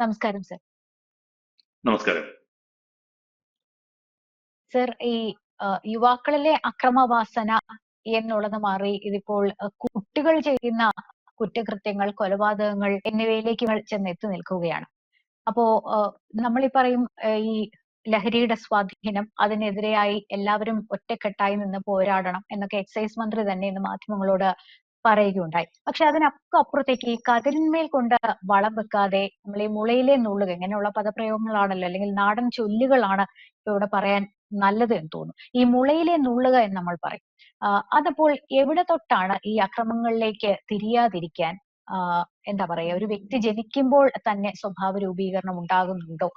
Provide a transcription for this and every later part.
നമസ്കാരം സർ. നമസ്കാരം. സർ ഈ യുവാക്കളിലെ അക്രമവാസന എന്നുള്ളത് മാറി ഇതിപ്പോൾ കുട്ടികൾ ചെയ്യുന്ന കുറ്റകൃത്യങ്ങൾ, കൊലപാതകങ്ങൾ എന്നിവയിലേക്ക് ചെന്നെത്തി നിൽക്കുകയാണ്. അപ്പോ നമ്മളീ പറയും ഈ ലഹരിയുടെ സ്വാധീനം അതിനെതിരെയായി എല്ലാവരും ഒറ്റക്കെട്ടായി നിന്ന് പോരാടണം എന്നൊക്കെ എക്സൈസ് മന്ത്രി തന്നെ ഇന്ന് മാധ്യമങ്ങളോട് പറയുകയുണ്ടായി. പക്ഷെ അതിനൊക്കെ അപ്പുറത്തേക്ക് ഈ കതിരിന്മേൽ കൊണ്ട് വളം വെക്കാതെ നമ്മൾ ഈ മുളയിലെ നുള്ളുക ഇങ്ങനെയുള്ള പദപ്രയോഗങ്ങളാണല്ലോ അല്ലെങ്കിൽ നാടൻ ചൊല്ലുകളാണ് ഇവിടെ പറയാൻ നല്ലത് എന്ന് തോന്നുന്നു. ഈ മുളയിലെ നുള്ളുക എന്ന് നമ്മൾ പറയും. അതപ്പോൾ എവിടെ തൊട്ടാണ് ഈ അക്രമങ്ങളിലേക്ക് തിരിയാതിരിക്കാൻ എന്താ പറയാ ഒരു വ്യക്തി ജനിക്കുമ്പോൾ തന്നെ സ്വഭാവ രൂപീകരണം ഉണ്ടാകുന്നുണ്ടോ?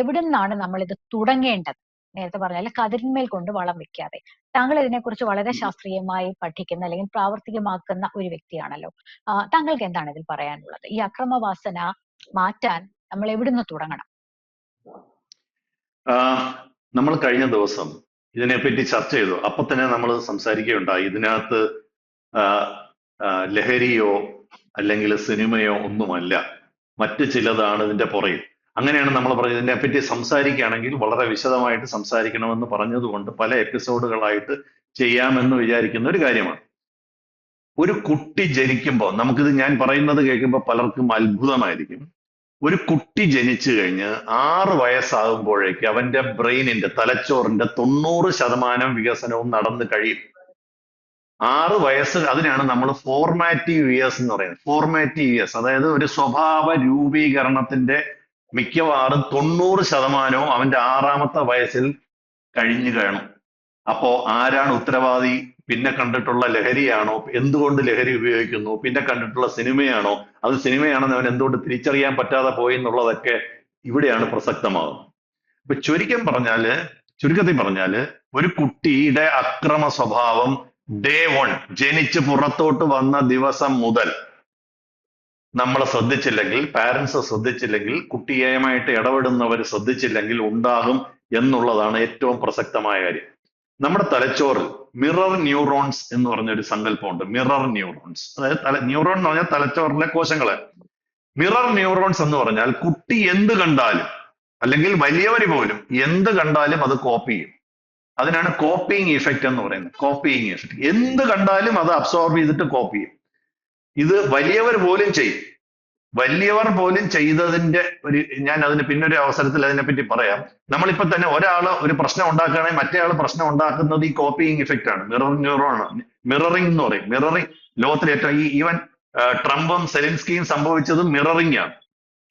എവിടുന്നാണ് നമ്മളിത് തുടങ്ങേണ്ടത്? നേരത്തെ പറഞ്ഞ അല്ലെങ്കിൽ കതിരിന്മേൽ കൊണ്ട് വളം വെക്കാതെ. താങ്കൾ ഇതിനെക്കുറിച്ച് വളരെ ശാസ്ത്രീയമായി പഠിക്കുന്ന അല്ലെങ്കിൽ പ്രാവർത്തികമാക്കുന്ന ഒരു വ്യക്തിയാണല്ലോ. താങ്കൾക്ക് എന്താണ് ഇതിൽ പറയാനുള്ളത്? ഈ അക്രമവാസന മാറ്റാൻ നമ്മൾ എവിടുന്ന് തുടങ്ങണം? നമ്മൾ കഴിഞ്ഞ ദിവസം ഇതിനെപ്പറ്റി ചർച്ച ചെയ്തു. അപ്പൊ തന്നെ നമ്മൾ സംസാരിക്കുകയുണ്ടായി. ഇതിനകത്ത് ലഹരിയോ അല്ലെങ്കിൽ സിനിമയോ ഒന്നുമല്ല. മറ്റു ചിലതാണ് ഇതിന്റെ പുറകിൽ. അങ്ങനെയാണ് നമ്മൾ പറഞ്ഞത്. ഇതിനെപ്പറ്റി സംസാരിക്കുകയാണെങ്കിൽ വളരെ വിശദമായിട്ട് സംസാരിക്കണമെന്ന് പറഞ്ഞതുകൊണ്ട് പല എപ്പിസോഡുകളായിട്ട് ചെയ്യാമെന്ന് വിചാരിക്കുന്ന ഒരു കാര്യമാണ്. ഒരു കുട്ടി ജനിക്കുമ്പോൾ നമുക്കിത് ഞാൻ പറയുന്നത് കേൾക്കുമ്പോൾ പലർക്കും അത്ഭുതമായിരിക്കും. ഒരു കുട്ടി ജനിച്ചു കഴിഞ്ഞ് ആറ് വയസ്സാകുമ്പോഴേക്ക് അവന്റെ ബ്രെയിനിന്റെ തലച്ചോറിന്റെ തൊണ്ണൂറ് ശതമാനം വികസനവും നടന്നു കഴിയും. ആറ് വയസ്സ് അതിനാണ് നമ്മൾ ഫോർമാറ്റീവ് ഇയേഴ്സ് എന്ന് പറയുന്നത്. ഫോർമാറ്റീവ് ഇയേഴ്സ് അതായത് ഒരു സ്വഭാവ രൂപീകരണത്തിന്റെ മിക്കവാറും തൊണ്ണൂറ് ശതമാനവും അവന്റെ ആറാമത്തെ വയസ്സിൽ കഴിഞ്ഞു കാണും. അപ്പോ ആരാണ് ഉത്തരവാദി? പിന്നെ കണ്ടിട്ടുള്ള ലഹരിയാണോ? എന്തുകൊണ്ട് ലഹരി ഉപയോഗിക്കുന്നു? പിന്നെ കണ്ടിട്ടുള്ള സിനിമയാണോ? അത് സിനിമയാണെന്ന് അവൻ എന്തുകൊണ്ട് തിരിച്ചറിയാൻ പറ്റാതെ പോയി എന്നുള്ളതൊക്കെ ഇവിടെയാണ് പ്രസക്തമാകുന്നത്. ഇപ്പൊ ചുരുക്കം പറഞ്ഞാൽ ചുരുക്കത്തിൽ പറഞ്ഞാൽ ഒരു കുട്ടിയുടെ അക്രമ സ്വഭാവം ഡേ വൺ ജനിച്ച് പുറത്തോട്ട് വന്ന ദിവസം മുതൽ നമ്മൾ ശ്രദ്ധിച്ചില്ലെങ്കിൽ പാരൻസ് ശ്രദ്ധിച്ചില്ലെങ്കിൽ കുട്ടിയുമായിട്ട് ഇടപെടുന്നവർ ശ്രദ്ധിച്ചില്ലെങ്കിൽ ഉണ്ടാകും എന്നുള്ളതാണ് ഏറ്റവും പ്രസക്തമായ കാര്യം. നമ്മുടെ തലച്ചോറിൽ മിറർ ന്യൂറോൺസ് എന്ന് പറഞ്ഞ ഒരു സങ്കല്പമുണ്ട്. മിറർ ന്യൂറോൺസ് അതായത് തല ന്യൂറോൺ എന്ന് പറഞ്ഞാൽ തലച്ചോറിലെ കോശങ്ങൾ. മിറർ ന്യൂറോൺസ് എന്ന് പറഞ്ഞാൽ കുട്ടി എന്ത് കണ്ടാലും അല്ലെങ്കിൽ വലിയവർ പോലും എന്ത് കണ്ടാലും അത് കോപ്പി ചെയ്യും. അതിനാണ് കോപ്പിയിങ് ഇഫക്റ്റ് എന്ന് പറയുന്നത്. Copying effect. എന്ത് കണ്ടാലും അത് അബ്സോർബ് ചെയ്തിട്ട് കോപ്പി ചെയ്യും. ഇത് വലിയവർ പോലും ചെയ്യും. വലിയവർ പോലും ചെയ്തതിന്റെ ഒരു ഞാൻ അതിന് പിന്നൊരു അവസരത്തിൽ അതിനെപ്പറ്റി പറയാം. നമ്മളിപ്പോ തന്നെ ഒരാൾ ഒരു പ്രശ്നം ഉണ്ടാക്കുകയാണെങ്കിൽ മറ്റേ ആൾ പ്രശ്നം ഉണ്ടാക്കുന്നത് ഈ കോപ്പിയിങ് ഇഫക്റ്റ് ആണ്. Mirror neuron. മിററിംഗ് എന്ന് പറയും. മിററിംഗ് ലോകത്തിലെ ഏറ്റവും ഈ ഈവൻ ട്രംപും സെലിൻസ്കിയും സംഭവിച്ചതും മിററിംഗ് ആണ്.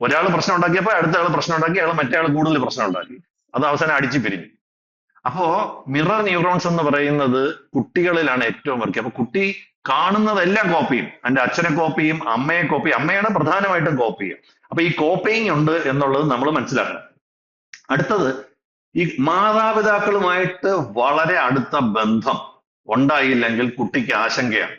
ഒരാൾ പ്രശ്നം ഉണ്ടാക്കിയപ്പോൾ അടുത്ത ആൾ പ്രശ്നം ഉണ്ടാക്കി അയാൾ മറ്റേ ആൾ കൂടുതൽ പ്രശ്നം ഉണ്ടാക്കി. അത് അവസാനം അടിച്ചു പിരിഞ്ഞു. അപ്പോ മിറർ ന്യൂറോൺസ് എന്ന് പറയുന്നത് കുട്ടികളിലാണ് ഏറ്റവും വർക്ക്. അപ്പൊ കുട്ടി കാണുന്നതെല്ലാം കോപ്പി ചെയ്യും. എന്റെ അച്ഛനെ കോപ്പി ചെയ്യും, അമ്മയെ കോപ്പി. അമ്മയാണ് പ്രധാനമായിട്ടും കോപ്പി ചെയ്യും അപ്പൊ ഈ കോപ്പിയിങ് ഉണ്ട് എന്നുള്ളത് നമ്മൾ മനസ്സിലാക്കണം. അടുത്തത് ഈ മാതാപിതാക്കളുമായിട്ട് വളരെ അടുത്ത ബന്ധം ഉണ്ടായില്ലെങ്കിൽ കുട്ടിക്ക് ആശങ്കയാണ്.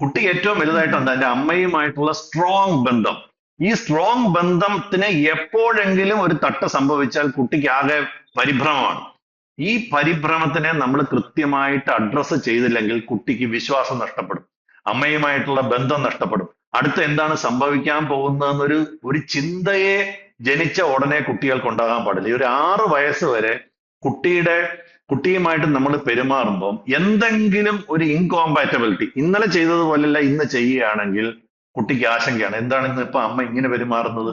കുട്ടി ഏറ്റവും വലുതായിട്ടുണ്ട് എന്റെ അമ്മയുമായിട്ടുള്ള സ്ട്രോങ് ബന്ധം. ഈ സ്ട്രോങ് ബന്ധത്തിന് എപ്പോഴെങ്കിലും ഒരു തട്ട് സംഭവിച്ചാൽ കുട്ടിക്ക് ആകെ പരിഭ്രമമാണ്. ഈ പരിഭ്രമത്തിനെ നമ്മൾ കൃത്യമായിട്ട് അഡ്രസ്സ് ചെയ്തില്ലെങ്കിൽ കുട്ടിക്ക് വിശ്വാസം നഷ്ടപ്പെടും. അമ്മയുമായിട്ടുള്ള ബന്ധം നഷ്ടപ്പെടും. അടുത്ത എന്താണ് സംഭവിക്കാൻ പോകുന്നതെന്നൊരു ഒരു ചിന്തയെ ജനിച്ച ഉടനെ കുട്ടികൾക്ക് ഉണ്ടാകാൻ പാടില്ല. ഒരു ആറ് വയസ്സ് വരെ കുട്ടിയുടെ കുട്ടിയുമായിട്ട് നമ്മൾ പെരുമാറുമ്പോൾ എന്തെങ്കിലും ഒരു ഇൻകോമ്പാറ്റബിലിറ്റി ഇന്നലെ ചെയ്തതുപോലെയല്ല ഇന്ന് ചെയ്യുകയാണെങ്കിൽ കുട്ടിക്ക് ആശങ്കയാണ്. എന്താണ് ഇന്ന് ഇപ്പൊ അമ്മ ഇങ്ങനെ പെരുമാറുന്നത്?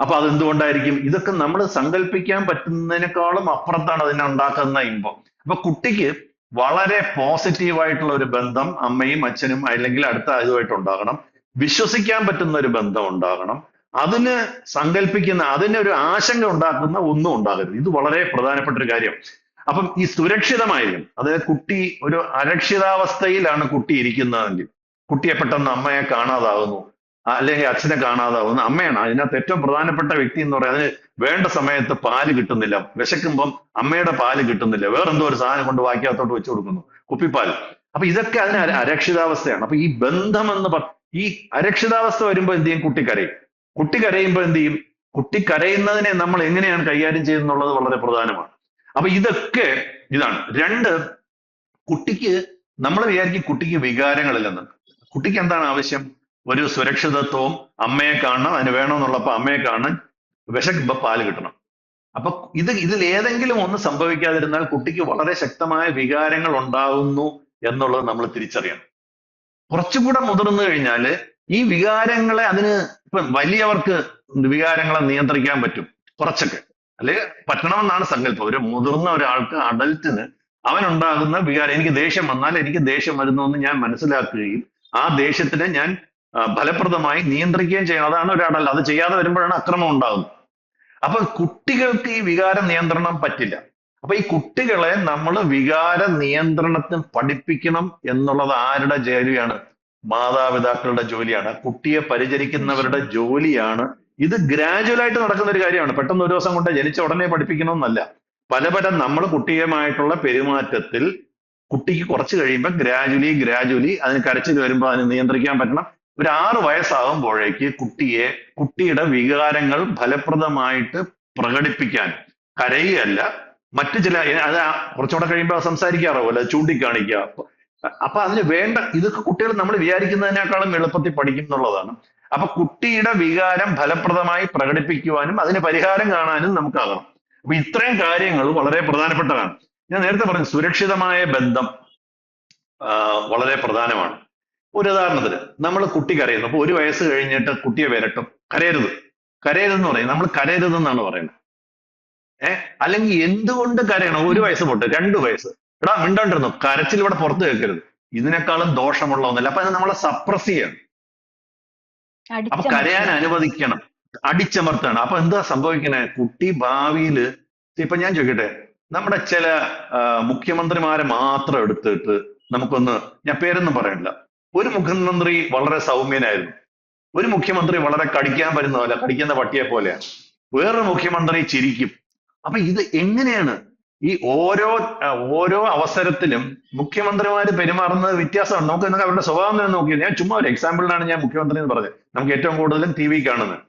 അപ്പൊ അതെന്തുകൊണ്ടായിരിക്കും ഇതൊക്കെ നമ്മൾ സങ്കല്പിക്കാൻ പറ്റുന്നതിനേക്കാളും അപ്പുറത്താണ് അതിനെ ഉണ്ടാക്കുന്ന ഇമ്പം. അപ്പൊ കുട്ടിക്ക് വളരെ പോസിറ്റീവായിട്ടുള്ള ഒരു ബന്ധം അമ്മയും അച്ഛനും അല്ലെങ്കിൽ അടുത്ത ഇതുമായിട്ട് ഉണ്ടാകണം. വിശ്വസിക്കാൻ പറ്റുന്ന ഒരു ബന്ധം ഉണ്ടാകണം. അതിന് സങ്കല്പിക്കുന്ന ഒരു ആശങ്ക ഉണ്ടാക്കുന്ന ഒന്നും ഉണ്ടാകരുത്. ഇത് വളരെ പ്രധാനപ്പെട്ട ഒരു കാര്യം. അപ്പം ഈ സുരക്ഷിതമായിരിക്കും. അതായത് കുട്ടി ഒരു അരക്ഷിതാവസ്ഥയിലാണ് കുട്ടി ഇരിക്കുന്നതെങ്കിൽ കുട്ടിയെ പെട്ടെന്ന് അമ്മയെ കാണാതാവുന്നു. അല്ലെങ്കിൽ അച്ഛനെ കാണാതാവുന്നു. അമ്മയാണ് അതിനകത്ത് ഏറ്റവും പ്രധാനപ്പെട്ട വ്യക്തി എന്ന് പറയുന്നത് വേണ്ട സമയത്ത് പാൽ കിട്ടുന്നില്ല. വിശക്കുമ്പം അമ്മയുടെ പാൽ കിട്ടുന്നില്ല. വേറെന്തോ ഒരു സാധനം കൊണ്ട് വാക്കിയകത്തോട്ട് വെച്ചു കൊടുക്കുന്നു. കുപ്പിപ്പാൽ. അപ്പൊ ഇതൊക്കെ അതിന് അരക്ഷിതാവസ്ഥയാണ്. അപ്പൊ ഈ ബന്ധം എന്ന് പറ ഈ അരക്ഷിതാവസ്ഥ വരുമ്പോൾ എന്ത് ചെയ്യും? കുട്ടി കരയും. കുട്ടി കരയുമ്പോൾ എന്ത് ചെയ്യും? കുട്ടി കരയുന്നതിനെ നമ്മൾ എങ്ങനെയാണ് കൈകാര്യം ചെയ്യുന്നുള്ളത് വളരെ പ്രധാനമാണ്. അപ്പൊ ഇതൊക്കെ ഇതാണ്. രണ്ട് കുട്ടിക്ക് നമ്മൾ വിചാരിക്കും കുട്ടിക്ക് വികാരങ്ങളില്ലെന്ന്. കുട്ടിക്ക് എന്താണ് ആവശ്യം? ഒരു സുരക്ഷിതത്വവും അമ്മയെ കാണണം അതിന് വേണമെന്നുള്ളപ്പോൾ അമ്മയെ കാണാൻ വിശക്കുമ്പോൾ പാൽ കിട്ടണം. അപ്പൊ ഇത് ഇതിൽ ഏതെങ്കിലും ഒന്ന് സംഭവിക്കാതിരുന്നാൽ കുട്ടിക്ക് വളരെ ശക്തമായ വികാരങ്ങൾ ഉണ്ടാകുന്നു എന്നുള്ളത് നമ്മൾ തിരിച്ചറിയണം. കുറച്ചുകൂടെ മുതിർന്നു കഴിഞ്ഞാൽ ഈ വികാരങ്ങളെ അതിന് ഇപ്പൊ വലിയവർക്ക് വികാരങ്ങളെ നിയന്ത്രിക്കാൻ പറ്റും കുറച്ചൊക്കെ. അല്ലെ? പറ്റണമെന്നാണ് സങ്കല്പം. ഒരു മുതിർന്ന ഒരാൾക്ക് അഡൽറ്റിന് അവനുണ്ടാകുന്ന വികാരം എനിക്ക് ദേഷ്യം വന്നാൽ എനിക്ക് ദേഷ്യം വരുന്നു എന്ന് ഞാൻ മനസ്സിലാക്കുകയും ആ ദേഷ്യത്തിനെ ഞാൻ ഫലപ്രദമായി നിയന്ത്രിക്കുകയും ചെയ്യണം. അതാണ് ഒരാളല്ല അത് ചെയ്യാതെ വരുമ്പോഴാണ് അക്രമം ഉണ്ടാകുന്നത് അപ്പൊ കുട്ടികൾക്ക് ഈ വികാര നിയന്ത്രണം പറ്റില്ല. അപ്പൊ ഈ കുട്ടികളെ നമ്മൾ വികാര നിയന്ത്രണത്തിന് പഠിപ്പിക്കണം എന്നുള്ളത് ആരുടെ ജോലിയാണ്? മാതാപിതാക്കളുടെ ജോലിയാണ്. കുട്ടിയെ പരിചരിക്കുന്നവരുടെ ജോലിയാണ്. ഇത് ഗ്രാജുവൽ ആയിട്ട് നടക്കുന്ന ഒരു കാര്യമാണ്. പെട്ടെന്ന് ഒരു ദിവസം കൊണ്ട് ജനിച്ച ഉടനെ പഠിപ്പിക്കണമെന്നല്ല. പല പല നമ്മൾ കുട്ടിയുമായിട്ടുള്ള പെരുമാറ്റത്തിൽ കുട്ടിക്ക് കുറച്ച് കഴിയുമ്പോൾ ഗ്രാജുവലി ഗ്രാജുവലി അതിന് കരച്ചിൽ വരുമ്പോൾ അതിന് നിയന്ത്രിക്കാൻ പറ്റണം. ഒരു ആറ് വയസ്സാകുമ്പോഴേക്ക് കുട്ടിയെ കുട്ടിയുടെ വികാരങ്ങൾ ഫലപ്രദമായിട്ട് പ്രകടിപ്പിക്കാൻ കരയുകയല്ല. മറ്റു ചില അത് കുറച്ചുകൂടെ കഴിയുമ്പോൾ സംസാരിക്കാറാവുമല്ലോ ചൂണ്ടിക്കാണിക്കുക. അപ്പൊ അതിന് വേണ്ട ഇതൊക്കെ കുട്ടികൾ നമ്മൾ വിചാരിക്കുന്നതിനേക്കാളും എളുപ്പത്തിൽ പഠിക്കും എന്നുള്ളതാണ്. അപ്പൊ കുട്ടിയുടെ വികാരം ഫലപ്രദമായി പ്രകടിപ്പിക്കുവാനും അതിന് പരിഹാരം കാണാനും നമുക്കാകണം. അപ്പൊ ഇത്രയും കാര്യങ്ങൾ വളരെ പ്രധാനപ്പെട്ടതാണ്. ഞാൻ നേരത്തെ പറഞ്ഞു സുരക്ഷിതമായ ബന്ധം വളരെ പ്രധാനമാണ്. ഒരു ഉദാഹരണത്തിന് നമ്മൾ കുട്ടി കരയുന്നു. അപ്പൊ ഒരു വയസ്സ് കഴിഞ്ഞിട്ട് കുട്ടിയെ വരട്ടും. കരയരുത്. കരയരുതെന്ന് പറയും. നമ്മൾ കരയരുതെന്നാണ് പറയുന്നത്. ഏഹ് അല്ലെങ്കിൽ എന്തുകൊണ്ട് കരയണം? ഒരു വയസ്സ് പോട്ടെ രണ്ട് വയസ്സ്. എടാ മിണ്ടോണ്ടിരുന്നു? കരച്ചിൽ ഇവിടെ പുറത്ത് കേൾക്കരുത്. ഇതിനേക്കാളും ദോഷമുള്ള ഒന്നല്ല. അപ്പൊ അത് നമ്മളെ സപ്രസ് ചെയ്യണം. അപ്പൊ കരയാൻ അനുവദിക്കണം. അടിച്ചമർത്തണം. അപ്പൊ എന്താ സംഭവിക്കണേ? കുട്ടി ഭാവിയിൽ ഇപ്പൊ ഞാൻ ചോദിക്കട്ടെ നമ്മുടെ ചില മുഖ്യമന്ത്രിമാരെ മാത്രം എടുത്തിട്ട് നമുക്കൊന്ന് ഞാൻ പേരൊന്നും പറയണില്ല. ഒരു മുഖ്യമന്ത്രി വളരെ സൗമ്യനായിരുന്നു. ഒരു മുഖ്യമന്ത്രി വളരെ കടിക്കാൻ വരുന്ന പോലെ കടിക്കുന്ന പട്ടിയെ പോലെയാണ്. വേറൊരു മുഖ്യമന്ത്രി ചിരിക്കും. അപ്പൊ ഇത് എങ്ങനെയാണ്? ഈ ഓരോ ഓരോ അവസരത്തിലും മുഖ്യമന്ത്രിമാര് പെരുമാറുന്നത് വ്യത്യാസമാണ് നമുക്ക് അവരുടെ സ്വഭാവം തന്നെ നോക്കി ഞാൻ ചുമ്മാ ഒരു എക്സാമ്പിളിനാണ് ഞാൻ മുഖ്യമന്ത്രി എന്ന് പറഞ്ഞത്. നമുക്ക് ഏറ്റവും കൂടുതലും ടി വി കാണുന്നത്.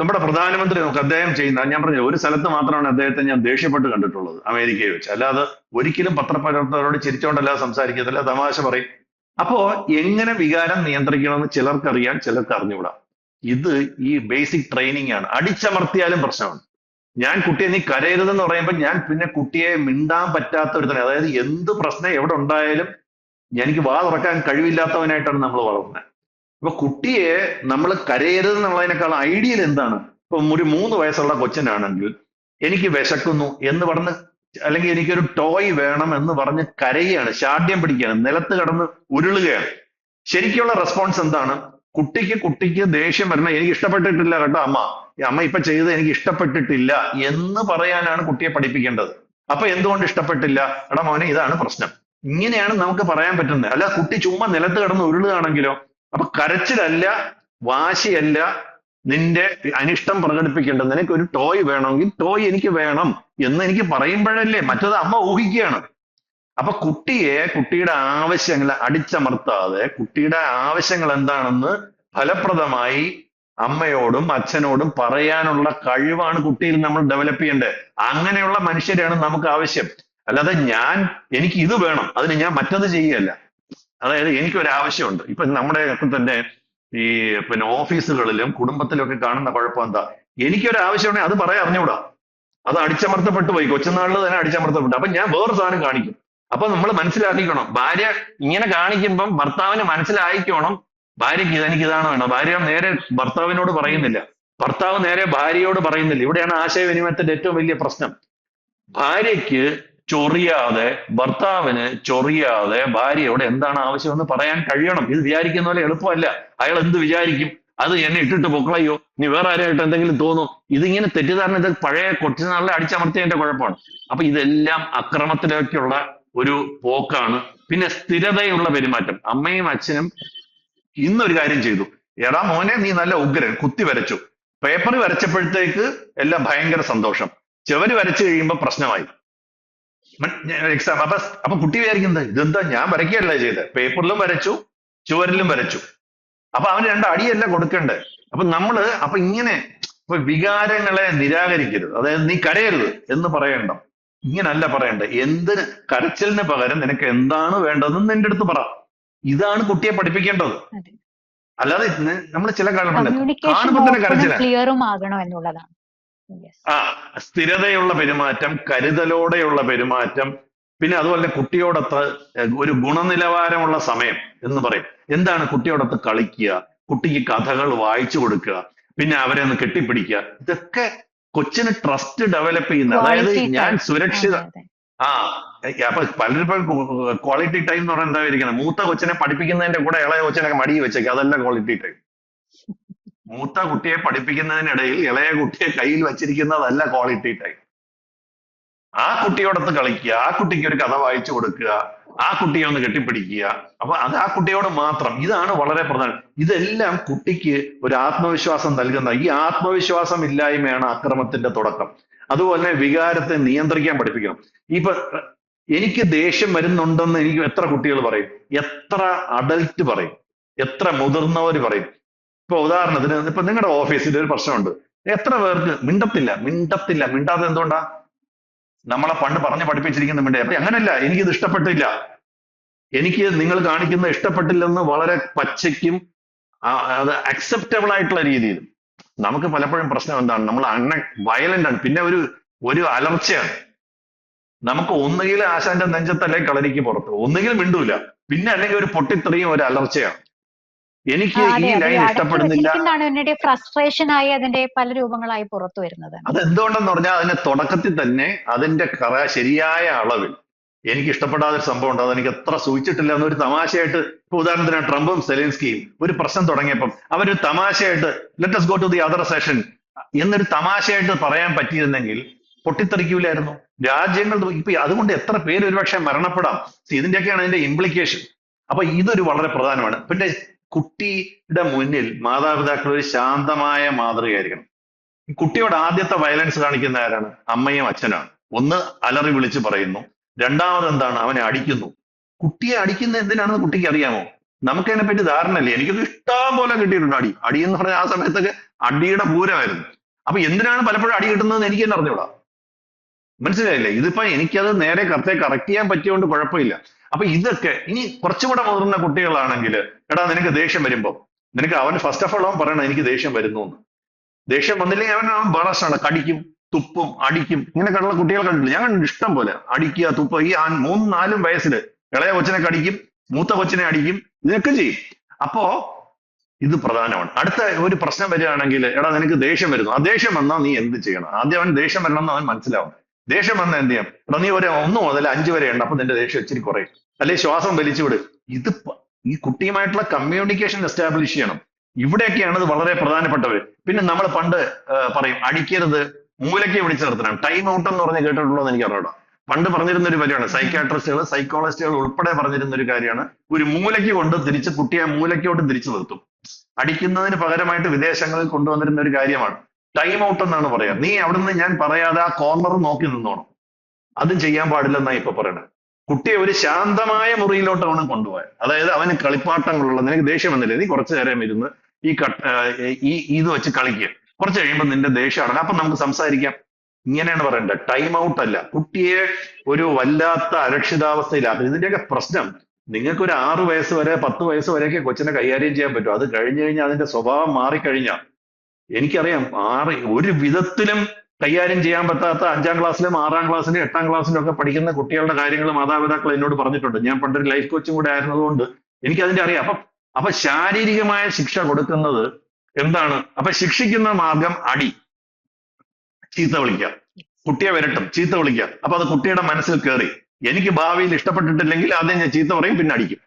നമ്മുടെ പ്രധാനമന്ത്രി നമുക്ക് അദ്ദേഹം ചെയ്യുന്ന ഞാൻ പറഞ്ഞു ഒരു സ്ഥലത്ത് മാത്രമാണ് അദ്ദേഹത്തെ ഞാൻ ദേഷ്യപ്പെട്ട് കണ്ടിട്ടുള്ളത് അമേരിക്കയെ വെച്ച്. അല്ലാതെ ഒരിക്കലും പത്രപ്രവർത്തകരോട് ചിരിച്ചോണ്ടല്ല സംസാരിക്കത്തില്ല തമാശ പറയും. അപ്പോ എങ്ങനെ വികാരം നിയന്ത്രിക്കണമെന്ന് ചിലർക്കറിയാം ചിലർക്ക് അറിഞ്ഞുകൂടാ. ഇത് ഈ ബേസിക് ട്രെയിനിങ് ആണ്. അടിച്ചമർത്തിയാലും പ്രശ്നമാണ് ഞാൻ കുട്ടിയെ നീ കരയരുതെന്ന് പറയുമ്പോൾ ഞാൻ പിന്നെ കുട്ടിയെ മിണ്ടാൻ പറ്റാത്ത ഒരുത്തനെ അതായത് എന്ത് പ്രശ്നം എവിടെ ഉണ്ടായാലും എനിക്ക് വാ തുറക്കാൻ കഴിവില്ലാത്തവനായിട്ടാണ് നമ്മൾ വളർന്നത് അപ്പൊ കുട്ടിയെ നമ്മൾ കരയരുത് എന്നുള്ളതിനേക്കാൾ ഐഡിയൽ എന്താണ്? ഇപ്പൊ ഒരു മൂന്ന് വയസ്സുള്ള കൊച്ചനാണെങ്കിൽ എനിക്ക് വിശക്കുന്നു എന്ന് പറഞ്ഞ് അല്ലെങ്കിൽ എനിക്കൊരു ടോയ് വേണം എന്ന് പറഞ്ഞ് കരയുകയാണ് ശാഠ്യം പിടിക്കുകയാണ് നിലത്ത് കിടന്ന് ഉരുളുകയാണ്. ശരിക്കുള്ള റെസ്പോൺസ് എന്താണ്? കുട്ടിക്ക് കുട്ടിക്ക് ദേഷ്യം വരണം. എനിക്ക് ഇഷ്ടപ്പെട്ടിട്ടില്ല കേട്ടോ അമ്മ. അമ്മ ഇപ്പൊ ചെയ്തത് എനിക്ക് ഇഷ്ടപ്പെട്ടിട്ടില്ല എന്ന് പറയാനാണ് കുട്ടിയെ പഠിപ്പിക്കേണ്ടത്. അപ്പൊ എന്തുകൊണ്ട് ഇഷ്ടപ്പെട്ടില്ല? എടാ മോനെ ഇതാണ് പ്രശ്നം. ഇങ്ങനെയാണ് നമുക്ക് പറയാൻ പറ്റുന്നത്. അല്ല കുട്ടി ചുമ്മാ നിലത്ത് കിടന്ന് ഉരുളുകയാണെങ്കിലോ അപ്പൊ കരച്ചിലല്ല വാശിയല്ല നിന്റെ അനിഷ്ടം പ്രകടിപ്പിക്കേണ്ടത് നിനക്ക് ഒരു ടോയ് വേണമെങ്കിൽ ടോയ് എനിക്ക് വേണം എന്ന് എനിക്ക് പറയുമ്പോഴല്ലേ മറ്റത് അമ്മ ഊഹിക്കുകയാണ്. അപ്പൊ കുട്ടിയെ കുട്ടിയുടെ ആവശ്യങ്ങൾ അടിച്ചമർത്താതെ കുട്ടിയുടെ ആവശ്യങ്ങൾ എന്താണെന്ന് ഫലപ്രദമായി അമ്മയോടും അച്ഛനോടും പറയാനുള്ള കഴിവാണ് കുട്ടിയിൽ നമ്മൾ ഡെവലപ്പ് ചെയ്യേണ്ടത്. അങ്ങനെയുള്ള മനുഷ്യരെയാണ് നമുക്ക് ആവശ്യം. അല്ലാതെ ഞാൻ എനിക്ക് ഇത് വേണം അതിന് ഞാൻ മറ്റത് ചെയ്യല്ല അതായത് എനിക്കൊരു ആവശ്യമുണ്ട് ഇപ്പൊ നമ്മുടെ തന്നെ ഈ പിന്നെ ഓഫീസുകളിലും കുടുംബത്തിലൊക്കെ കാണുന്ന കുഴപ്പം എന്താ? എനിക്കൊരു ആവശ്യമുണ്ടെങ്കിൽ അത് പറയാൻ അറിഞ്ഞൂടാ അത് അടിച്ചമർത്തപ്പെട്ടു പോയി. കൊച്ചുനാളിൽ തന്നെ അടിച്ചമർത്തപ്പെട്ടു. അപ്പൊ ഞാൻ വേറെ സാധനം കാണിക്കും. അപ്പൊ നമ്മൾ മനസ്സിലാക്കിക്കണം. ഭാര്യ ഇങ്ങനെ കാണിക്കുമ്പം ഭർത്താവിന് മനസ്സിലായിക്കോണം. ഭാര്യയ്ക്ക് ഇതെനിക്ക് ഇതാണ് വേണം. ഭാര്യ നേരെ ഭർത്താവിനോട് പറയുന്നില്ല. ഭർത്താവ് നേരെ ഭാര്യയോട് പറയുന്നില്ല. ഇവിടെയാണ് ആശയവിനിമയത്തിന്റെ ഏറ്റവും വലിയ പ്രശ്നം. ഭാര്യയ്ക്ക് ചൊറിയാതെ ഭർത്താവിന് ചൊറിയാതെ ഭാര്യയോട് എന്താണ് ആവശ്യമെന്ന് പറയാൻ കഴിയണം. ഇത് വിചാരിക്കുന്ന പോലെ എളുപ്പമല്ല. അയാൾ എന്ത് വിചാരിക്കും? അത് എന്നെ ഇട്ടിട്ട് പൊക്കളയോ നീ വേറെ ആരായിട്ട് എന്തെങ്കിലും തോന്നും. ഇതിങ്ങനെ തെറ്റിദ്ധാരണ ഇത് പഴയ കൊച്ചുനാളിലെ അടിച്ചമർത്തിയതിന്റെ കുഴപ്പമാണ്. അപ്പൊ ഇതെല്ലാം അക്രമത്തിലേക്കുള്ള ഒരു പോക്കാണ്. പിന്നെ സ്ഥിരതയുള്ള പെരുമാറ്റം. അമ്മയും അച്ഛനും ഇന്നൊരു കാര്യം ചെയ്തു. എടാ മോനെ നീ നല്ല ഉഗ്രൻ. കുത്തി വരച്ചു. പേപ്പർ വരച്ചപ്പോഴത്തേക്ക് എല്ലാം ഭയങ്കര സന്തോഷം. ചെവര് വരച്ചു കഴിയുമ്പോൾ പ്രശ്നമായി. എക്സാം അപ്പൊ അപ്പൊ കുട്ടി വിചാരിക്കുന്നത് ഇതെന്താ ഞാൻ വരയ്ക്കുകയല്ല ചെയ്ത്. പേപ്പറിലും വരച്ചു ചുവരിലും വരച്ചു. അപ്പൊ അവന് രണ്ട് അടിയല്ല കൊടുക്കണ്ടേ. അപ്പൊ നമ്മൾ അപ്പൊ ഇങ്ങനെ ഇപ്പൊ വികാരങ്ങളെ നിരാകരിക്കരുത്. അതായത് നീ കരയരുത് എന്ന് പറയണ്ട. ഇങ്ങനല്ല പറയണ്ട. എന്തിന് കരച്ചിലിന് പകരം നിനക്ക് എന്താണ് വേണ്ടതെന്ന് നിന്റെ അടുത്ത് പറ. ഇതാണ് കുട്ടിയെ പഠിപ്പിക്കേണ്ടത്. അല്ലാതെ നമ്മൾ ചില കാണുന്നുണ്ട് കാണുമ്പോൾ തന്നെ ഓപ്പണും ആ സ്ഥിരതയുള്ള പെരുമാറ്റം കരുതലോടെയുള്ള പെരുമാറ്റം പിന്നെ അതുപോലെ കുട്ടിയോടൊത്ത് ഒരു ഗുണനിലവാരമുള്ള സമയം എന്ന് പറയും. എന്താണ് കുട്ടിയോടൊത്ത് കളിക്കുക കുട്ടിക്ക് കഥകൾ വായിച്ചു കൊടുക്കുക പിന്നെ അവരെ ഒന്ന് കെട്ടിപ്പിടിക്കുക ഇതൊക്കെ കൊച്ചിന് ട്രസ്റ്റ് ഡെവലപ്പ് ചെയ്യുന്ന അതായത് ഞാൻ സുരക്ഷിത. ആ അപ്പൊ പലരും ക്വാളിറ്റി ടൈം എന്ന് പറഞ്ഞാൽ എന്താ ഇരിക്കുന്നത് മൂത്ത കൊച്ചിനെ പഠിപ്പിക്കുന്നതിന്റെ കൂടെ ഇളയ കൊച്ചിനെ മടി വെച്ചേക്കുക അതല്ല ക്വാളിറ്റി ടൈം മൂത്ത കുട്ടിയെ പഠിപ്പിക്കുന്നതിനിടയിൽ ഇളയ കുട്ടിയെ കയ്യിൽ വെച്ചിരിക്കുന്നതല്ല ക്വാളിറ്റി ടൈം ആ കുട്ടിയോടൊത്ത് കളിക്കുക ആ കുട്ടിക്ക് ഒരു കഥ വായിച്ചു കൊടുക്കുക ആ കുട്ടിയെ ഒന്ന് കെട്ടിപ്പിടിക്കുക. അപ്പൊ അത് ആ കുട്ടിയോട് മാത്രം. ഇതാണ് വളരെ പ്രധാനം. ഇതെല്ലാം കുട്ടിക്ക് ഒരു ആത്മവിശ്വാസം നൽകുന്ന ഈ ആത്മവിശ്വാസം ഇല്ലായ്മയാണ് അക്രമത്തിന്റെ തുടക്കം. അതുപോലെ വികാരത്തെ നിയന്ത്രിക്കാൻ പഠിപ്പിക്കണം. ഇപ്പൊ എനിക്ക് ദേഷ്യം വരുന്നുണ്ടെന്ന് എനിക്ക് എത്ര കുട്ടികൾ പറയും? എത്ര അഡൽറ്റ് പറയും? എത്ര മുതിർന്നവർ പറയും? ഇപ്പൊ ഉദാഹരണത്തിന് ഇപ്പൊ നിങ്ങളുടെ ഓഫീസിൽ ഒരു പ്രശ്നമുണ്ട്. എത്ര പേർക്ക് മിണ്ടത്തില്ല മിണ്ടത്തില്ല മിണ്ടാതെ എന്തുകൊണ്ടാ? നമ്മളെ പണ്ട് പറഞ്ഞ് പഠിപ്പിച്ചിരിക്കുന്ന മിണ്ടേ. അപ്പൊ അങ്ങനല്ല എനിക്കിത് ഇഷ്ടപ്പെട്ടില്ല. എനിക്ക് നിങ്ങൾ കാണിക്കുന്ന ഇഷ്ടപ്പെട്ടില്ലെന്ന് വളരെ പച്ചയ്ക്കും അത് അക്സെപ്റ്റബിൾ ആയിട്ടുള്ള രീതിയിൽ നമുക്ക് പലപ്പോഴും പ്രശ്നം എന്താണ്? നമ്മൾ അണ്ണ വയലന്റ് ആണ്. പിന്നെ ഒരു ഒരു അലർച്ചയാണ്. നമുക്ക് ഒന്നുകിൽ ആശാന്റെ നെഞ്ചത്തല്ലേ കളരിക്ക് പുറത്ത്. ഒന്നുകിൽ മിണ്ടൂല. പിന്നെ അല്ലെങ്കിൽ ഒരു പൊട്ടിത്തെറിയും ഒരു അലർച്ചയാണ്. എനിക്ക് ഈ ലൈൻ ഇഷ്ടപ്പെടുന്നില്ല. ഫ്രസ്ട്രേഷൻ ആയി അതിന്റെ പല രൂപങ്ങളായി പുറത്തു വരുന്നത്. അത് എന്തുകൊണ്ടെന്ന് പറഞ്ഞാൽ അതിന്റെ തുടക്കത്തിൽ തന്നെ അതിന്റെ കറ ശരിയായ അളവിൽ എനിക്ക് ഇഷ്ടപ്പെടാത്ത ഒരു സംഭവം ഉണ്ട്. അതെനിക്ക് എത്ര സൂചിച്ചിട്ടില്ല. എന്നൊരു തമാശയായിട്ട് ഇപ്പൊ ഉദാഹരണത്തിന് ട്രംപും സെലിൻസ്കിയും ഒരു പ്രശ്നം തുടങ്ങിയപ്പം അവരൊരു തമാശയായിട്ട് let's go to the other session എന്നൊരു തമാശയായിട്ട് പറയാൻ പറ്റിയിരുന്നെങ്കിൽ പൊട്ടിത്തെറിക്കൂലായിരുന്നു. രാജ്യങ്ങൾ ഇപ്പൊ അതുകൊണ്ട് എത്ര പേര് ഒരുപക്ഷെ മരണപ്പെടാം. ഇതിന്റെയൊക്കെയാണ് അതിന്റെ ഇംപ്ലിക്കേഷൻ അപ്പൊ ഇതൊരു വളരെ പ്രധാനമാണ്. പിന്നെ കുട്ടിയുടെ മുന്നിൽ മാതാപിതാക്കൾ ഒരു ശാന്തമായ മാതൃകയായിരിക്കണം. കുട്ടിയോട് ആദ്യത്തെ വയലൻസ് കാണിക്കുന്ന ആരാണ്? അമ്മയും അച്ഛനാണ് ഒന്ന് അലറി വിളിച്ച് പറയുന്നു. രണ്ടാമത് എന്താണ്? അവനെ അടിക്കുന്നു. കുട്ടിയെ അടിക്കുന്ന എന്തിനാണെന്ന് കുട്ടിക്ക് അറിയാമോ? നമുക്ക് അതിനെ പറ്റി ധാരണയില്ല എനിക്കൊക്കെ ഇഷ്ടം പോലെ കിട്ടിയിട്ടുണ്ട് അടി. അടി എന്ന് പറഞ്ഞാൽ ആ സമയത്തൊക്കെ അടിയുടെ പൂരമായിരുന്നു. അപ്പൊ എന്തിനാണ് പലപ്പോഴും അടി കിട്ടുന്നതെന്ന് എനിക്ക് തന്നെ അറിഞ്ഞൂടാ മനസ്സിലായില്ലേ? ഇതിപ്പോ എനിക്കത് നേരെ കറക്റ്റ് കറക്റ്റ് ചെയ്യാൻ പറ്റിയോണ്ട് കുഴപ്പമില്ല. അപ്പൊ ഇതൊക്കെ ഇനി കുറച്ചുകൂടെ മുതിർന്ന കുട്ടികളാണെങ്കിൽ എടാ നിനക്ക് ദേഷ്യം വരുമ്പോ നിനക്ക് അവൻ ഫസ്റ്റ് ഓഫ് ഓൾ അവൻ പറയണം എനിക്ക് ദേഷ്യം വരുന്നു എന്ന് ദേഷ്യം വന്നില്ലെങ്കിൽ അവൻ അവൻ ബറസാണ് കടിക്കും തുപ്പും അടിക്കും. ഇങ്ങനെയൊക്കെയുള്ള കുട്ടികൾ കണ്ടിട്ടില്ല? ഞാൻ ഇഷ്ടം പോലെ. അടിക്കുക തുപ്പ ഈ മൂന്നും നാലും വയസ്സിൽ ഇളയ കൊച്ചിനെ കടിക്കും മൂത്ത കൊച്ചിനെ അടിക്കും ഇതൊക്കെ ചെയ്യും. അപ്പോ ഇത് പ്രധാനമാണ്. അടുത്ത ഒരു പ്രശ്നം വരികയാണെങ്കിൽ എടാ നിനക്ക് ദേഷ്യം വരുന്നു. ആ ദേഷ്യം വന്നാൽ നീ എന്ത് ചെയ്യണം? ആദ്യം അവൻ ദേഷ്യം വരണം എന്ന് അവൻ മനസ്സിലാവും ദേഷ്യം വന്ന എന്ത് ചെയ്യാം? എടാ നീ ഒരു ഒന്ന് മുതൽ അഞ്ച് വരെ ഉണ്ട് അപ്പൊ നിന്റെ ദേഷ്യം ഇച്ചിരി കുറയും. അല്ലെ ശ്വാസം വലിച്ചുവിട് ഇത് ഈ കുട്ടിയുമായിട്ടുള്ള കമ്മ്യൂണിക്കേഷൻ എസ്റ്റാബ്ലിഷ് ചെയ്യണം. ഇവിടെയൊക്കെയാണ് ഇത് വളരെ പ്രധാനപ്പെട്ടവർ പിന്നെ നമ്മൾ പണ്ട് പറയും അടിക്കരുത് മൂലയ്ക്ക് വിളിച്ചു നിർത്തണം. ടൈം ഔട്ട് എന്ന് പറഞ്ഞ് കേട്ടിട്ടുള്ളൂ എന്ന് എനിക്ക് അറിയാം പണ്ട് പറഞ്ഞിരുന്ന ഒരു കാര്യമാണ് സൈക്കാട്രിസ്റ്റുകൾ സൈക്കോളജിസ്റ്റുകൾ ഉൾപ്പെടെ പറഞ്ഞിരുന്ന ഒരു കാര്യമാണ് ഒരു മൂലയ്ക്ക് കൊണ്ട് തിരിച്ച് കുട്ടിയെ മൂലയ്ക്കോട്ട് തിരിച്ചു നിർത്തും. അടിക്കുന്നതിന് പകരമായിട്ട് വിദേശങ്ങളിൽ കൊണ്ടുവന്നിരുന്ന ഒരു കാര്യമാണ്. ടൈം ഔട്ട് എന്നാണ് പറയാ. നീ അവിടുന്ന് ഞാൻ പറയാതെ ആ കോർണർ നോക്കി നിന്നോണം. അതും ചെയ്യാൻ പാടില്ലെന്നാണ് ഇപ്പൊ പറയണത് കുട്ടിയെ ഒരു ശാന്തമായ മുറിയിലോട്ട് അവനെ കൊണ്ടുപോയത്. അതായത് അവന് കളിപ്പാട്ടങ്ങളുള്ള നിനക്ക് ദേഷ്യം വന്നില്ലേ? നീ കുറച്ചു നേരം ഇരുന്ന് ഈ കട്ട് ഈ ഇത് വെച്ച് കളിക്കുക കുറച്ച് കഴിയുമ്പോൾ നിന്റെ ദേഷ്യം അടങ്ങും. അപ്പൊ നമുക്ക് സംസാരിക്കാം. ഇങ്ങനെയാണ് പറയേണ്ടത് ടൈം ഔട്ട് അല്ല. കുട്ടിയെ ഒരു വല്ലാത്ത അരക്ഷിതാവസ്ഥയിലാക്കുക ഇതിന്റെയൊക്കെ പ്രശ്നം. നിങ്ങൾക്ക് ഒരു ആറു വയസ്സ് വരെ പത്ത് വയസ്സ് വരെയൊക്കെ കൊച്ചിനെ കൈകാര്യം ചെയ്യാൻ പറ്റും. അത് കഴിഞ്ഞു കഴിഞ്ഞാൽ അതിന്റെ സ്വഭാവം മാറിക്കഴിഞ്ഞാൽ എനിക്കറിയാം ആറ് ഒരു വിധത്തിലും കൈകാര്യം ചെയ്യാൻ പറ്റാത്ത അഞ്ചാം ക്ലാസ്സിലും ആറാം ക്ലാസ്സിലും എട്ടാം ക്ലാസ്സിലും ഒക്കെ പഠിക്കുന്ന കുട്ടികളുടെ കാര്യങ്ങൾ മാതാപിതാക്കൾ എന്നോട് പറഞ്ഞിട്ടുണ്ട്. ഞാൻ പണ്ടൊരു ലൈഫ് കോച്ചും കൂടെ ആയിരുന്നതുകൊണ്ട് എനിക്ക് അതിന്റെ അറിയാം. അപ്പൊ അപ്പൊ ശാരീരികമായ ശിക്ഷ കൊടുക്കുന്നത് എന്താണ്? അപ്പൊ ശിക്ഷിക്കുന്ന മാർഗം അടി. ചീത്ത വിളിക്കാം. കുട്ടിയെ വരട്ടും ചീത്ത വിളിക്കാം. അപ്പൊ അത് കുട്ടിയുടെ മനസ്സിൽ കയറി എനിക്ക് ഭാവിയിൽ ഇഷ്ടപ്പെട്ടിട്ടില്ലെങ്കിൽ ആദ്യം ഞാൻ ചീത്ത പറയും പിന്നെ അടിക്കും.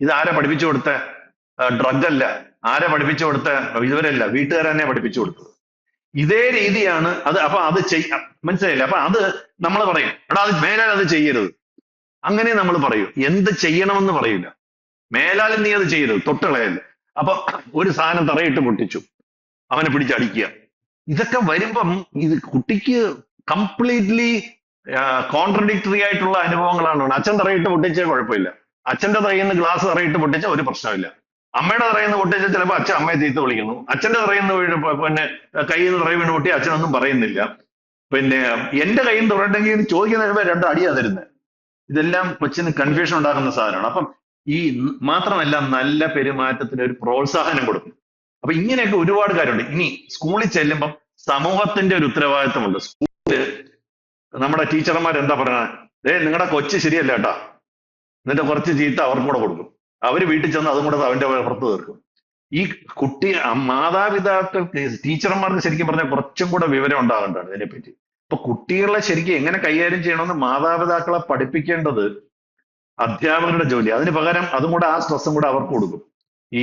ഇത് ആരാ പഠിപ്പിച്ചു കൊടുത്ത ഡ്രഗ് അല്ല. ആരാ പഠിപ്പിച്ചു കൊടുത്ത? ഇതുവരെയല്ല വീട്ടുകാരെ തന്നെ പഠിപ്പിച്ചു കൊടുത്തത്. ഇതേ രീതിയാണ് അത് അപ്പൊ അത് ചെയ്യ മനസ്സിലായില്ല? അപ്പൊ അത് നമ്മൾ പറയും. എടാ അത് മേലാൽ അത് ചെയ്യരുത്. അങ്ങനെ നമ്മൾ പറയും. എന്ത് ചെയ്യണമെന്ന് പറയില്ല. മേലാൽ നീ അത് ചെയ്യരുത് തൊട്ടുകളയല്ല. അപ്പൊ ഒരു സാധനം തറയിട്ട് പൊട്ടിച്ചു. അവനെ പിടിച്ചടിക്കുക ഇതൊക്കെ വരുമ്പം ഇത് കുട്ടിക്ക് കംപ്ലീറ്റ്ലി കോൺട്രഡിക്ടറി ആയിട്ടുള്ള അനുഭവങ്ങളാണ്. അച്ഛൻ തറയിട്ട് പൊട്ടിച്ചാൽ കുഴപ്പമില്ല. അച്ഛന്റെ തറയിൽ നിന്ന് ഗ്ലാസ് തറയിട്ട് പൊട്ടിച്ചാൽ ഒരു പ്രശ്നമില്ല അമ്മയുടെ തറയിൽ നിന്ന് പൊട്ടിച്ചാൽ ചിലപ്പോൾ അച്ഛൻ അമ്മയെ തീത്ത് വിളിക്കുന്നു. അച്ഛന്റെ തറയിൽ നിന്ന് പിന്നെ കയ്യിൽ നിന്ന് തറയിൽ വീണ് പൊട്ടി അച്ഛനൊന്നും പറയുന്നില്ല. പിന്നെ എന്റെ കയ്യിൽ നിന്ന് തുറണ്ടെങ്കിൽ ചോദിക്കുന്ന ചിലപ്പോൾ രണ്ട് അടിയാ തരുന്നത് ഇതെല്ലാം കൊച്ചിന് കൺഫ്യൂഷൻ ഉണ്ടാക്കുന്ന സാധനമാണ്. അപ്പം ഈ മാത്രമല്ല നല്ല പെരുമാറ്റത്തിന് ഒരു പ്രോത്സാഹനം കൊടുക്കും. അപ്പൊ ഇങ്ങനെയൊക്കെ ഒരുപാട് കാര്യമുണ്ട്. ഇനി സ്കൂളിൽ ചെല്ലുമ്പം സമൂഹത്തിന്റെ ഒരു ഉത്തരവാദിത്തമുണ്ട്. സ്കൂളിൽ നമ്മുടെ ടീച്ചർമാർ എന്താ പറയുന്നത് ഏ നിങ്ങളുടെ കൊച്ചു ശരിയല്ല കേട്ടാ. എന്നിട്ട് കുറച്ച് ചീത്ത അവർക്കും കൂടെ കൊടുക്കും. അവർ വീട്ടിൽ ചെന്ന് അതും കൂടെ അവന്റെ പുറത്ത് തീർക്കും. ഈ കുട്ടി മാതാപിതാക്കൾക്ക് ടീച്ചർമാർക്ക് ശരിക്കും പറഞ്ഞാൽ കുറച്ചും കൂടെ വിവരം ഉണ്ടാകേണ്ടതാണ് ഇതിനെപ്പറ്റി. അപ്പൊ കുട്ടികളെ ശരിക്കും എങ്ങനെ കൈകാര്യം ചെയ്യണമെന്ന് മാതാപിതാക്കളെ പഠിപ്പിക്കേണ്ടത് അധ്യാപകരുടെ ജോലി. അതിന് പകരം അതും കൂടെ ആ സ്ട്രെസ്സും കൂടെ അവർക്ക് കൊടുക്കും. ഈ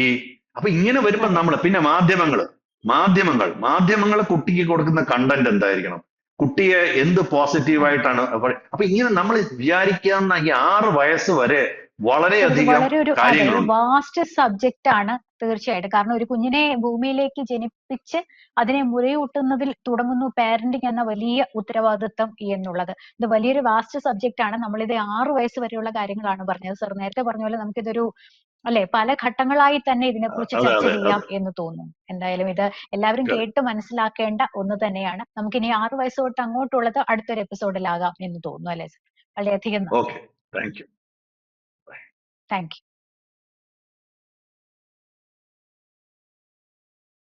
അപ്പൊ ഇങ്ങനെ വരുമ്പോൾ നമ്മൾ പിന്നെ മാധ്യമങ്ങൾ മാധ്യമങ്ങൾ. മാധ്യമങ്ങൾ കുട്ടിക്ക് കൊടുക്കുന്ന കണ്ടന്റ് എന്തായിരിക്കണം? കുട്ടിയെ എന്ത് പോസിറ്റീവായിട്ടാണ് അപ്പൊ ഇങ്ങനെ നമ്മൾ വിചാരിക്കാവുന്ന ഈ ആറ് വയസ്സ് വരെ വളരെയധികം വളരെ ഒരു വാസ്റ്റ് സബ്ജക്റ്റ് ആണ് തീർച്ചയായിട്ടും. കാരണം ഒരു കുഞ്ഞിനെ ഭൂമിയിലേക്ക് ജനിപ്പിച്ച് അതിനെ മുലയൂട്ടുന്നതിൽ തുടങ്ങുന്നു പാരന്റിങ് എന്ന വലിയ ഉത്തരവാദിത്വം എന്നുള്ളത്. ഇത് വലിയൊരു വാസ്റ്റ് സബ്ജക്റ്റ് ആണ്. നമ്മളിത് ആറു വയസ്സ് വരെയുള്ള കാര്യങ്ങളാണ് പറഞ്ഞത്. സർ നേരത്തെ പറഞ്ഞ പോലെ നമുക്കിതൊരു അല്ലെ പല ഘട്ടങ്ങളായി തന്നെ ഇതിനെക്കുറിച്ച് ചർച്ച ചെയ്യാം എന്ന് തോന്നുന്നു. എന്തായാലും ഇത് എല്ലാവരും കേട്ട് മനസ്സിലാക്കേണ്ട ഒന്ന് തന്നെയാണ്. നമുക്കിനി ആറു വയസ്സ് തൊട്ട് അങ്ങോട്ടുള്ളത് അടുത്തൊരു എപ്പിസോഡിലാകാം എന്ന് തോന്നുന്നു അല്ലെ സർ വളരെയധികം നന്ദി. Thank you.